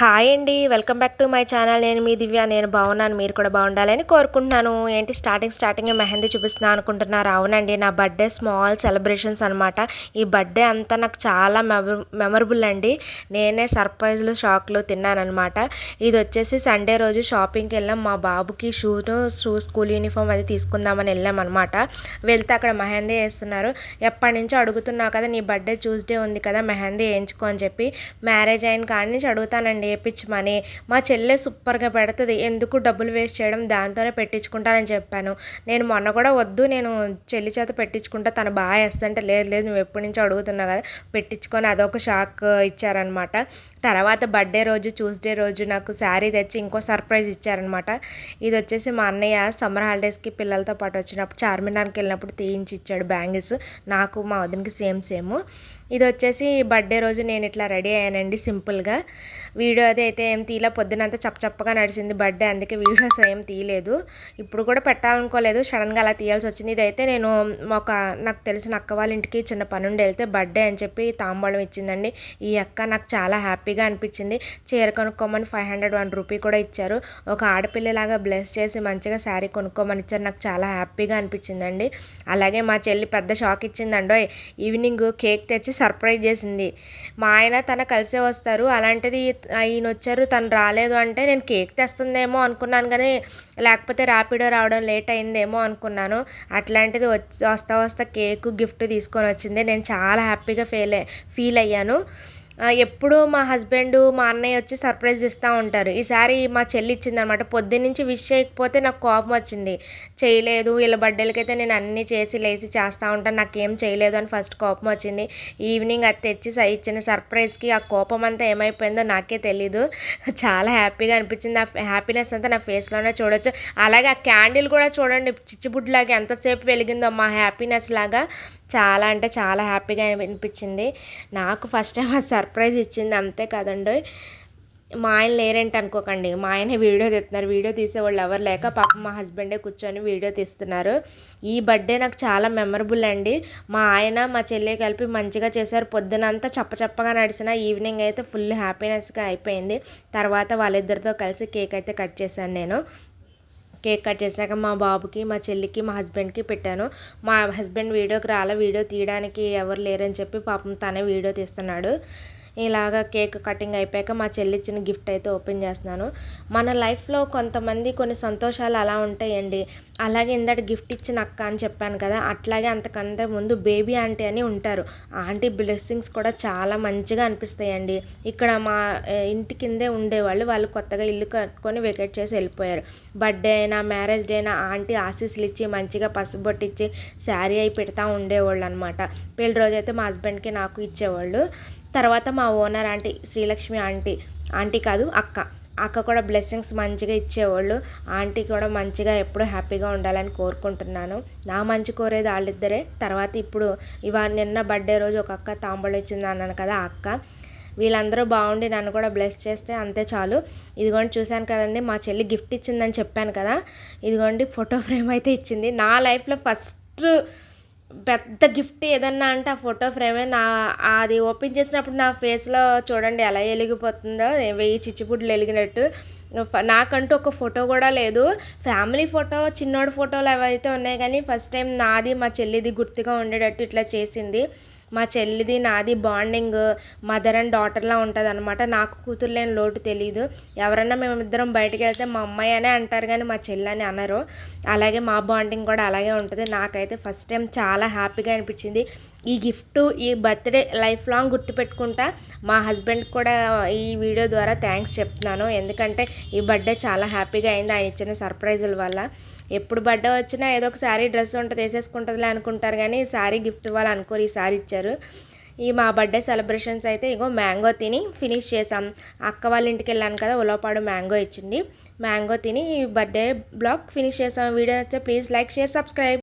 Hi అండి welcome back to my channel. నేను మీ దివ్య నేను బాగున్నాను మీరు కూడా బాగుండాలని కోరుకుంటున్నాను. ఏంటి స్టార్టింగ్ స్టార్టింగ్ మెహందీ చూపిస్తున్నాను అనుకుంటున్నారు. అవునండి నా బర్త్డే స్మాల్ సెలబ్రేషన్స్ అనమాట ఈ బర్త్డే అంతా నాకు చాలా మెమరబుల్ అండి. నేనే సర్ప్రైజ్లు షాక్లు తిన్నానమాట ఇది వచ్చేసి సండే రోజు షాపింగ్కి వెళ్ళాం. మా బాబుకి షూను షూ స్కూల్ యూనిఫామ్ అది తీసుకుందామని వెళ్ళామన్నమాట వెళ్తే అక్కడ మెహందీ వేస్తున్నారు. ఎప్పటి నుంచో అడుగుతున్నావు కదా నీ బర్త్డే ట్యూస్డే ఉంది కదా మెహందీ వేయించుకో అని చెప్పి మ్యారేజ్ అయిన కాడి నుంచి అడుగుతానండి. వేయించమని మా చెల్లె సూపర్గా పెడుతుంది ఎందుకు డబ్బులు వేస్ట్ చేయడం దాంతోనే పెట్టించుకుంటానని చెప్పాను. నేను మొన్న కూడా వద్దు నేను చెల్లి చేత పెట్టించుకుంటా తను బాగా వేస్తుంటే లేదు లేదు నువ్వు ఎప్పటి నుంచో అడుగుతున్నావు కదా పెట్టించుకొని అదొక షాక్ ఇచ్చారనమాట. తర్వాత బర్త్డే రోజు ట్యూస్డే రోజు నాకు శారీ తెచ్చి ఇంకో సర్ప్రైజ్ ఇచ్చారనమాట. ఇది వచ్చేసి మా అన్నయ్య సమ్మర్ హాలిడేస్కి పిల్లలతో పాటు వచ్చినప్పుడు చార్మినార్కి వెళ్ళినప్పుడు తీయించి ఇచ్చాడు బ్యాంగిల్స్. నాకు మా వదినకి సేమ్ సేమ్. ఇది వచ్చేసి బర్త్డే రోజు నేను ఇట్లా రెడీ అయ్యానండి సింపుల్గా. వీడియో అది అయితే ఏం తీయలే. పొద్దునంతా చప్పచప్పగా నడిచింది బర్త్డే అందుకే వీడియోస్ ఏం తీయలేదు. ఇప్పుడు కూడా పెట్టాలనుకోలేదు. సడన్గా అలా తీయాల్సి వచ్చింది. ఇదైతే నేను ఒక నాకు తెలిసిన అక్క వాళ్ళ ఇంటికి చిన్న పనుండి వెళ్తే బర్త్డే అని చెప్పి తాంబూలం ఇచ్చిందండి. ఈ అక్క నాకు చాలా హ్యాపీగా అనిపించింది. చీర కొనుక్కోమని ఫైవ్ హండ్రెడ్ వన్ రూపీ కూడా ఇచ్చారు. ఒక ఆడపిల్లలాగా బ్లెస్ చేసి మంచిగా శారీ కొనుక్కోమని ఇచ్చారు. నాకు చాలా హ్యాపీగా అనిపించిందండి. అలాగే మా చెల్లి పెద్ద షాక్ ఇచ్చిందండో ఈవినింగ్ కేక్ తెచ్చి సర్ప్రైజ్ చేసింది. మా ఆయన తన కలిసే వస్తారు. అలాంటిది ఈయన వచ్చారు తను రాలేదు అంటే నేను కేక్ తెస్తుందేమో అనుకున్నాను కానీ లేకపోతే ర్యాపిడో రావడం లేట్ అయిందేమో అనుకున్నాను. అట్లాంటిది వస్తా వస్తా కేకు గిఫ్ట్ తీసుకొని వచ్చింది. నేను చాలా హ్యాపీగా ఫీల్ ఫీల్ అయ్యాను. ఎప్పుడూ మా హస్బెండ్ మా అన్నయ్య వచ్చి సర్ప్రైజ్ ఇస్తూ ఉంటారు. ఈసారి మా చెల్లి ఇచ్చిందనమాట పొద్దున్నుంచి విష్ చేయకపోతే నాకు కోపం వచ్చింది. చేయలేదు వీళ్ళ బర్త్డేలకైతే నేను అన్నీ చేసి లేచి చేస్తూ ఉంటాను నాకేం చేయలేదు అని ఫస్ట్ కోపం వచ్చింది. ఈవినింగ్ అది తెచ్చి ఇచ్చిన సర్ప్రైజ్కి ఆ కోపం అంతా ఏమైపోయిందో నాకే తెలీదు. చాలా హ్యాపీగా అనిపించింది. ఆ హ్యాపీనెస్ అంతా నా ఫేస్లోనే చూడొచ్చు. అలాగే ఆ క్యాండిల్ కూడా చూడండి. చిచ్చుబుడ్లాగా ఎంతసేపు వెలిగిందో మా హ్యాపీనెస్ లాగా. చాలా అంటే చాలా హ్యాపీగా అనిపించింది. నాకు ఫస్ట్ టైం ఆ సర్ప్రైజ్ ఇచ్చింది అంతే కదండి మా ఆయన లేరేంటి అనుకోకండి. మా ఆయన వీడియో తీస్తున్నారు వీడియో తీసేవాళ్ళు ఎవరు లేక పాప మా హస్బెండే కూర్చొని వీడియో తీస్తున్నారు. ఈ బర్త్డే నాకు చాలా మెమరబుల్ అండి. మా ఆయన మా చెల్లి కలిపి మంచిగా చేశారు. పొద్దునంతా చప్పచప్పగా నడిచిన ఈవినింగ్ అయితే ఫుల్ హ్యాపీనెస్గా అయిపోయింది. తర్వాత వాళ్ళిద్దరితో కలిసి కేక్ అయితే కట్ చేశాను నేను. కేక్ కట్ చేశాక మా బాబుకి మా చెల్లికి మా హస్బెండ్కి పెట్టాను. మా హస్బెండ్ వీడియోకి రాలే వీడియో తీయడానికి ఎవరు లేరని చెప్పి పాపం తనే వీడియో తీస్తున్నాడు. ఇలాగ కేక్ కటింగ్ అయిపోయాక మా చెల్లి ఇచ్చిన గిఫ్ట్ అయితే ఓపెన్ చేస్తున్నాను. మన లైఫ్లో కొంతమంది కొన్ని సంతోషాలు అలా ఉంటాయండి. అలాగే ఇందట గిఫ్ట్ ఇచ్చిన అక్క అని చెప్పాను కదా అట్లాగే అంతకంటే ముందు బేబీ ఆంటీ అని ఉంటారు. ఆంటీ బ్లెస్సింగ్స్ కూడా చాలా మంచిగా అనిపిస్తాయండి. ఇక్కడ మా ఇంటి కిందే ఉండేవాళ్ళు వాళ్ళు కొత్తగా ఇల్లు కట్టుకొని వెకేట్ చేసి వెళ్ళిపోయారు. బర్త్డే అయినా మ్యారేజ్ డే అయినా ఆంటీ ఆశీస్సులు ఇచ్చి మంచిగా పసుపు ఇచ్చి శారీ అయి పెడతా ఉండేవాళ్ళు అనమాట పెళ్ళి రోజైతే మా హస్బెండ్కి నాకు ఇచ్చేవాళ్ళు. తర్వాత మా owner aunty Srilakshmi aunty aunty కాదు అక్క. అక్క కూడా బ్లెస్సింగ్స్ మంచిగా ఇచ్చేవాళ్ళు. ఆంటీ కూడా మంచిగా ఎప్పుడూ హ్యాపీగా ఉండాలని కోరుకుంటున్నాను. నా మంచి కోరేది వాళ్ళిద్దరే. తర్వాత ఇప్పుడు ఇవాళ నిన్న బర్త్డే రోజు ఒక అక్క తాంబూలు ఇచ్చింది అన్నాను కదా ఆ అక్క. వీళ్ళందరూ బాగుండి నన్ను కూడా బ్లెస్ చేస్తే అంతే చాలు. ఇదిగోండి చూశాను కదండి మా చెల్లి గిఫ్ట్ ఇచ్చిందని చెప్పాను కదా. ఇదిగోండి ఫోటో ఫ్రేమ్ అయితే ఇచ్చింది. నా లైఫ్లో ఫస్ట్ పెద్ద గిఫ్ట్ ఏదన్నా అంటే ఆ ఫోటో ఫ్రేమే నా అది ఓపెన్ చేసినప్పుడు నా ఫేస్లో చూడండి ఎలా వెలిగిపోతుందో వెయ్యి చిచ్చుపుడ్లు వెలిగినట్టు. నాకంటూ ఒక ఫోటో కూడా లేదు. ఫ్యామిలీ ఫోటో చిన్నోడి ఫోటోలు అవైతే ఉన్నాయి కానీ ఫస్ట్ టైం నాది మా చెల్లిది గుర్తుగా ఉండేటట్టు ఇట్లా చేసింది. మా చెల్లిది నాది బాండింగ్ మదర్ అండ్ డాటర్లా ఉంటుంది అనమాట నాకు కూతురు లేని లోటు తెలియదు ఎవరన్నా మేమిద్దరం బయటకు వెళ్తే మా అమ్మాయి అనే అంటారు కానీ మా చెల్లి అని అనరు. అలాగే మా బాండింగ్ కూడా అలాగే ఉంటుంది. నాకైతే ఫస్ట్ టైం చాలా హ్యాపీగా అనిపించింది. ఈ గిఫ్ట్ ఈ బర్త్డే లైఫ్ లాంగ్ గుర్తుపెట్టుకుంటా మా హస్బెండ్ కూడా ఈ వీడియో ద్వారా థ్యాంక్స్ చెప్తున్నాను. ఎందుకంటే ఈ బర్త్డే చాలా హ్యాపీగా అయింది ఆయన ఇచ్చిన సర్ప్రైజుల వల్ల. ఎప్పుడు బర్త్డే వచ్చినా ఏదో ఒక శారీ డ్రెస్ ఉంటుంది వేసేసుకుంటుందిలే అనుకుంటారు కానీ శారీ గిఫ్ట్ ఇవ్వాలనుకోరు. ఈ శారీ ఇచ్చారు. ఈ మా బర్త్డే సెలబ్రేషన్స్ అయితే ఇగో మ్యాంగో తిని ఫినిష్ చేసాం అక్క వాళ్ళ ఇంటికి వెళ్ళాను కదా ఉలవపాడు మ్యాంగో ఇచ్చింది. మ్యాంగో తిని ఈ బర్త్డే బ్లాగ్ ఫినిష్ చేసాం వీడియో అయితే ప్లీజ్ లైక్ షేర్ సబ్స్క్రైబ్.